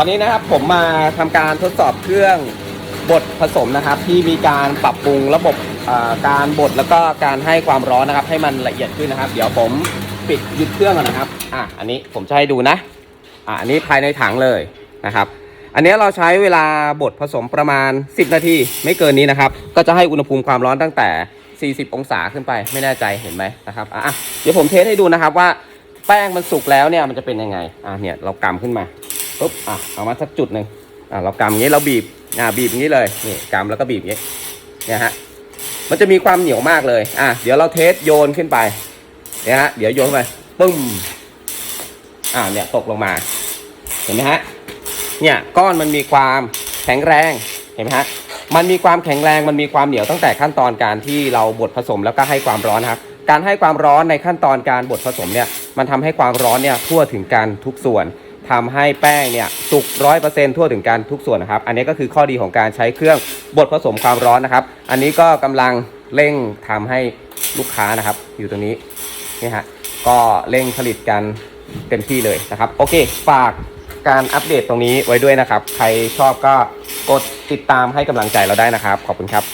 ตอนนี้นะครับผมมาทำการทดสอบเครื่องบดผสมนะครับ ที่มีการปรับปรุงระบบการบดแล้วก็การให้ความร้อนนะครับ ให้มันละเอียดขึ้นนะครับ เดี๋ยวผมปิดยึดเครื่องก่อนนะครับอะอันนี้ผมจะให้ดูนะอะอันนี้ภายในถังเลยนะครับ อันนี้เราใช้เวลาบดผสมประมาณ 10 นาทีไม่เกินนี้นะครับ ก็จะให้อุณหภูมิความร้อนตั้งแต่ 40 องศาขึ้นไปไม่แน่ใจเห็นไหมนะครับอะอะเดี๋ยวผมเทสให้ดูนะครับว่าแป้งมันสุกแล้วเนี่ยมันจะเป็นยังไงอะเนี่ยเรากำขึ้นมา ปุ๊บอะเอามาสักจุดหนึ่งอะเรากำอย่างนี้เราบีบอะบีบอย่างนี้เลยนี่กำแล้วก็บีบอย่างนี้เนี่ยฮะมันจะมีความเหนียวมากเลยอะเดี๋ยวเราเทสโยนขึ้นไปเนี่ยฮะเดี๋ยวโยนไปปึ้มอะเนี่ยตกลงมาเห็นไหมฮะเนี่ยก้อนมันมีความแข็งแรงเห็นไหมฮะมันมีความแข็งแรงมันมีความเหนียวตั้งแต่ขั้นตอนการที่เราบดผสมแล้วก็ให้ความร้อนครับการให้ความร้อนในขั้นตอนการบดผสมเนี่ยมันทำให้ความร้อนเนี่ยทั่วถึงกันทุกส่วน ทำให้แป้งเนี่ยสุกร้อยเปอร์เซ็นทั่วถึงกันทุกส่วนนะครับ อันนี้ก็คือข้อดีของการใช้เครื่องบดผสมความร้อนนะครับ อันนี้ก็กำลังเร่งทำให้ลูกค้านะครับ อยู่ตรงนี้นี่ฮะก็เร่งผลิตกันเต็มที่เลยนะครับ โอเค ฝากการอัปเดตตรงนี้ไว้ด้วยนะครับ ใครชอบก็กดติดตามให้กำลังใจเราได้นะครับ ขอบคุณครับ